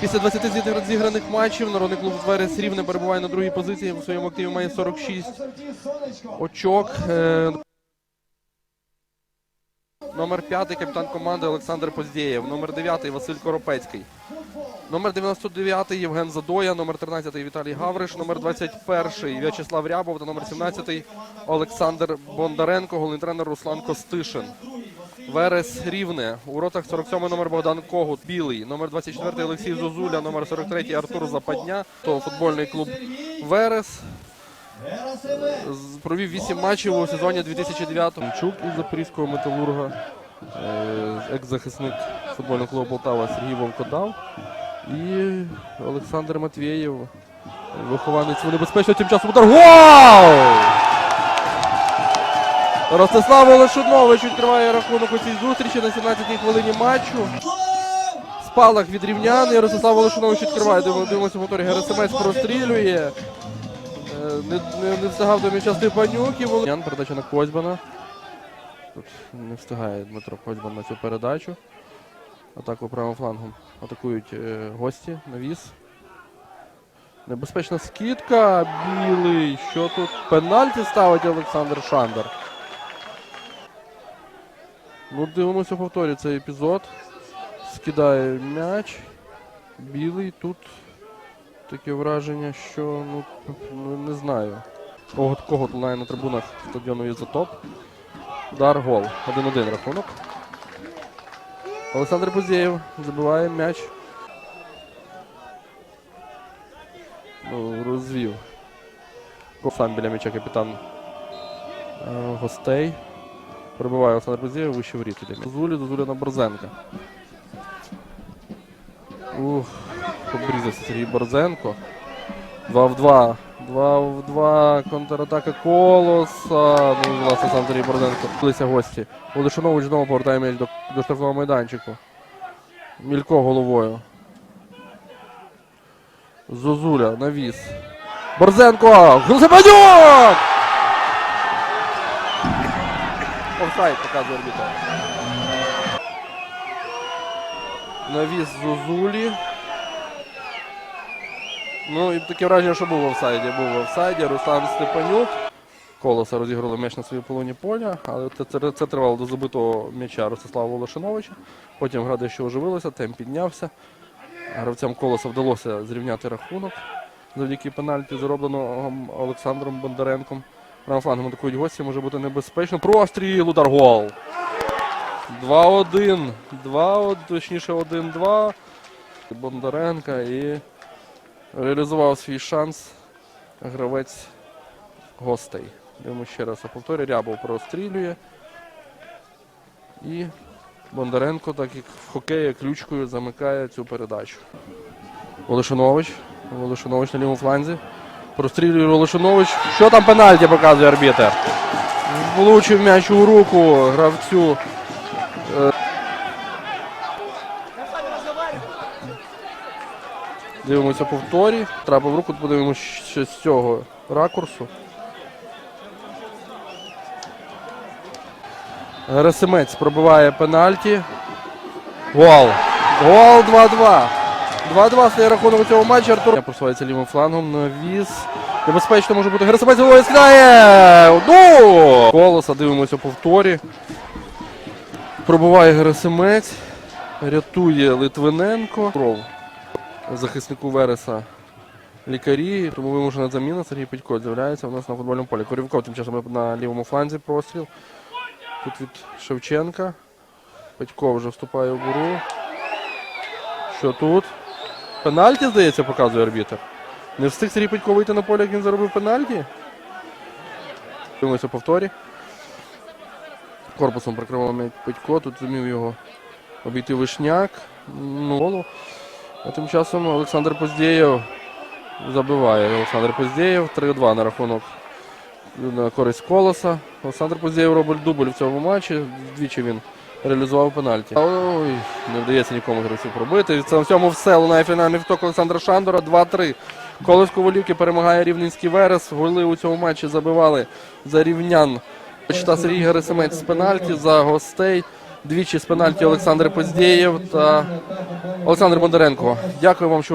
Після 20 зі- зіграних матчів народний клуб Верес Рівне перебуває на другій позиції. У своєму активі має 46 очок. Е, Номер 5 капітан команди Олександр Поздєєв. Номер 9 Василь Коропецький. Номер 99 Євген Задоя. Номер 13 Віталій Гавриш. Номер 21 В'ячеслав Рябов та номер 17 Олександр Бондаренко. Головний тренер Руслан Костишин. Верес Рівне. У воротах 47 номер Богдан Когут. Білий. Номер 24 Олексій Зозуля. Номер 43 Артур Западня. То футбольний клуб Верес. Провів 8 матчів у сезоні 2009 Чук із Запорізького металурга. е, Екс-захисник футбольного клубу Полтава Сергій Вовкодав. І Олександр Матвєєв. Вихованець небезпечно тим часом удар. Гол! Ростислав Олешунович відкриває рахунок у цій зустрічі на 17-й хвилині матчу. Спалах від рівнян і Ростислав Олешунович відкриває. Дивимося повторі. Герасимець прострілює. Е, Не, не, не встигав до м'яча Степанюк і. Передача на Козьбана. Тут не встигає Дмитро Козьбан на цю передачу. Атаку правим флангом атакують е, гості. Навіс. Небезпечна скидка. Білий. Що тут? Пенальті ставить Олександр Шандар. Ну, дивимося повторі цей епізод. Скидає м'яч. Білий тут таке враження, що ну, ну не знаю. Кого, кого лунає на трибунах стадіону Ізотоп. Удар гол. 1-1 рахунок. Олександр Бузєєв забиває м'яч. Ну, розвів. Сам біля м'яча капітан е, гостей. Прибиває Олександр Бузєєв, вище воріт іде. Зузулі, Зузуля на Борзенка. Ух, обрізався Сергій Борзенко. 2 в 2. 2 в 2. Контратака колоса. Ну, власне, сам Сергій Борзенко. Билися гості. Олешанович знову повертає м'яч до, до штрафного майданчику. Мілько головою. Зозуля, навіс. Борзенко! Гулсепанюк! Офсайд показує арбітер. Навіс Зозулі. Ну і таке враження, що був в офсайді. Був в офсайді. Руслан Степанюк. Колоса розіграли м'яч на своїй полоні поля, але це, це, це тривало до забитого м'яча Ростислава Волошиновича. Потім гра дещо оживилася, темп піднявся. Гравцям колоса вдалося зрівняти рахунок завдяки пенальті, заробленого Олександром Бондаренком. Правим флангом атакують гості, може бути небезпечно. Простріл, удар гол. 2-1. 2, точніше 1-2. Бондаренка і реалізував свій шанс гравець гостей. Дивимося ще раз. Повторюю, Рябов прострілює. І Бондаренко, так як в хокеї, ключкою замикає цю передачу. Волошинович. Волошинович на лівому фланзі. Прострілює Волошинович. Що там пенальті показує арбітер? Влучив м'яч у руку гравцю. е, Дивимося повторі. Треба в руку, подивимося ще з цього ракурсу. Герасимець пробиває пенальті. Гол. Гол 2-2. 2-2 стає рахунок у цьому матчі. Артур просувається лівим флангом. Навіс. Небезпечно може бути. Герасимець головою скидає. Ну! Колоса дивимося повторі. Пробиває Герасимець. Рятує Литвиненко. Кров захиснику Вереса лікарі, тому вимушена заміна. Сергій Петько з'являється у нас на футбольному полі. Корівков тим часом на лівому фланзі простріл. Тут від Шевченка. Петько вже вступає в буру. Що тут? Пенальті, здається, показує арбітр. Не встиг Сергій Петько вийти на поле, як він заробив пенальті. Дивимося повторі. Корпусом прикривав Петько, тут зумів його обійти вишняк. Ну. А тим часом Олександр Поздєєв забиває. Олександр Поздєєв 3-2 на рахунок на користь колоса. Олександр Поздєєв робить дубль в цьому матчі. Двічі він реалізував пенальті. Ой, не вдається нікому гравців пробити. Це в цьому все лунає фінальний вток Олександра Шандора. 2-3. Колес Ковалівки перемагає Рівненський Верес. Голи у цьому матчі забивали за рівнян та Сергій Герасимець з пенальті за гостей. Двічі з пенальті Олександр Поздєєв та Олександр Бондаренко. Дякую вам, що